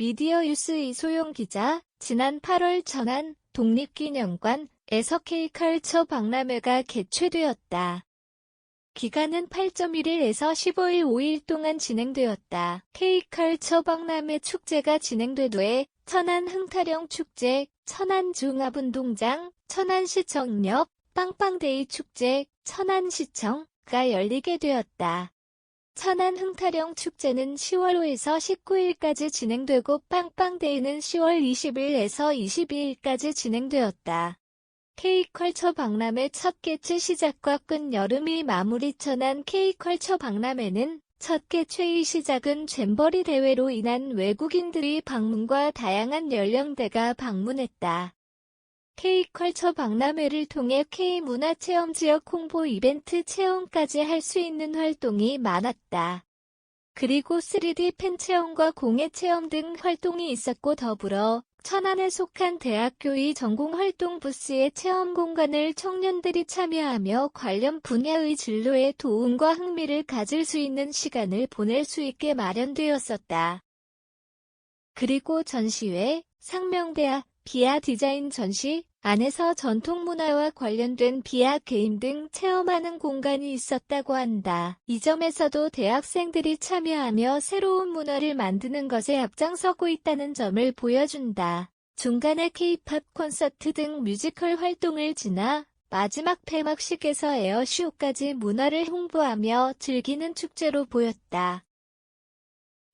미디어 뉴스 이소영 기자, 지난 8월 천안 독립기념관에서 K컬처 박람회가 개최되었다. 기간은 8.1일에서 15일 5일 동안 진행되었다. K컬처 박람회 축제가 진행되되 천안 흥타령 축제, 천안 중합운동장, 천안시청역, 빵빵데이 축제, 천안시청 가 열리게 되었다. 천안 흥타령 축제는 10월 5에서 19일까지 진행되고 빵빵데이는 10월 20일에서 22일까지 진행되었다. K컬처 박람회 첫 개최 시작과 끝 여름이 마무리 천안 K컬처 박람회는 첫 개최의 시작은 잼버리 대회로 인한 외국인들이 방문과 다양한 연령대가 방문했다. K컬처 박람회를 통해 K문화체험 지역 홍보 이벤트 체험까지 할 수 있는 활동이 많았다. 그리고 3D 펜 체험과 공예 체험 등 활동이 있었고 더불어 천안에 속한 대학교의 전공활동 부스의 체험 공간을 청년들이 참여하며 관련 분야의 진로에 도움과 흥미를 가질 수 있는 시간을 보낼 수 있게 마련되었었다. 그리고 전시회, 상명대학, 비아 디자인 전시, 안에서 전통 문화와 관련된 비아 게임 등 체험하는 공간이 있었다고 한다. 이 점에서도 대학생들이 참여하며 새로운 문화를 만드는 것에 앞장서고 있다는 점을 보여준다. 중간에 케이팝 콘서트 등 뮤지컬 활동을 지나 마지막 폐막식에서 에어쇼까지 문화를 홍보하며 즐기는 축제로 보였다.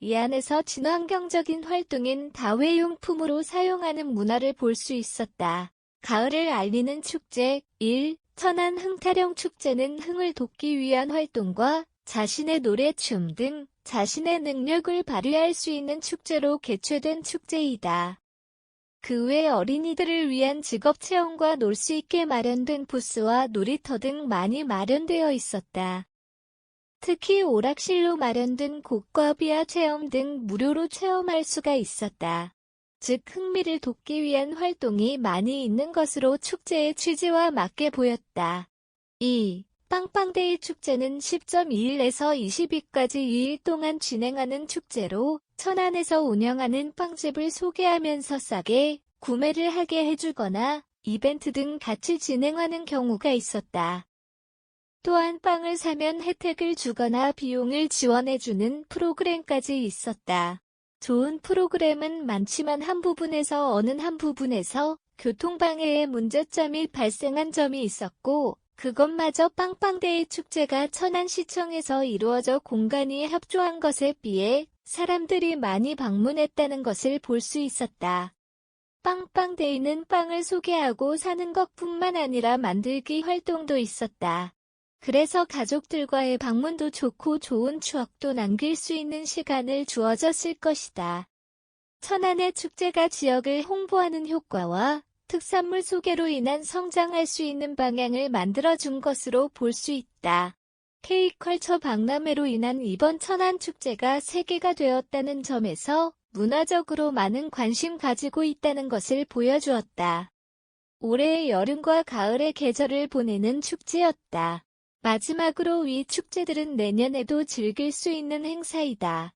이 안에서 친환경적인 활동인 다회용품으로 사용하는 문화를 볼 수 있었다. 가을을 알리는 축제 1. 천안 흥타령 축제는 흥을 돋기 위한 활동과 자신의 노래, 춤 등 자신의 능력을 발휘할 수 있는 축제로 개최된 축제이다. 그 외 어린이들을 위한 직업 체험과 놀 수 있게 마련된 부스와 놀이터 등 많이 마련되어 있었다. 특히 오락실로 마련된 곡과 비아 체험 등 무료로 체험할 수가 있었다. 즉 흥미를 돋기 위한 활동이 많이 있는 것으로 축제의 취지와 맞게 보였다. 2. 빵빵데이 축제는 10.2일에서 20일까지 2일 동안 진행하는 축제로 천안에서 운영하는 빵집을 소개하면서 싸게 구매를 하게 해주거나 이벤트 등 같이 진행하는 경우가 있었다. 또한 빵을 사면 혜택을 주거나 비용을 지원해주는 프로그램까지 있었다. 좋은 프로그램은 많지만 한 부분에서 어느 한 부분에서 교통방해의 문제점이 발생한 점이 있었고 그것마저 빵빵데이 축제가 천안시청에서 이루어져 공간이 협조한 것에 비해 사람들이 많이 방문했다는 것을 볼 수 있었다. 빵빵데이는 빵을 소개하고 사는 것뿐만 아니라 만들기 활동도 있었다. 그래서 가족들과의 방문도 좋고 좋은 추억도 남길 수 있는 시간을 주어졌을 것이다. 천안의 축제가 지역을 홍보하는 효과와 특산물 소개로 인한 성장할 수 있는 방향을 만들어준 것으로 볼 수 있다. K컬처 박람회로 인한 이번 천안 축제가 세계가 되었다는 점에서 문화적으로 많은 관심 가지고 있다는 것을 보여주었다. 올해의 여름과 가을의 계절을 보내는 축제였다. 마지막으로 위 축제들은 내년에도 즐길 수 있는 행사이다.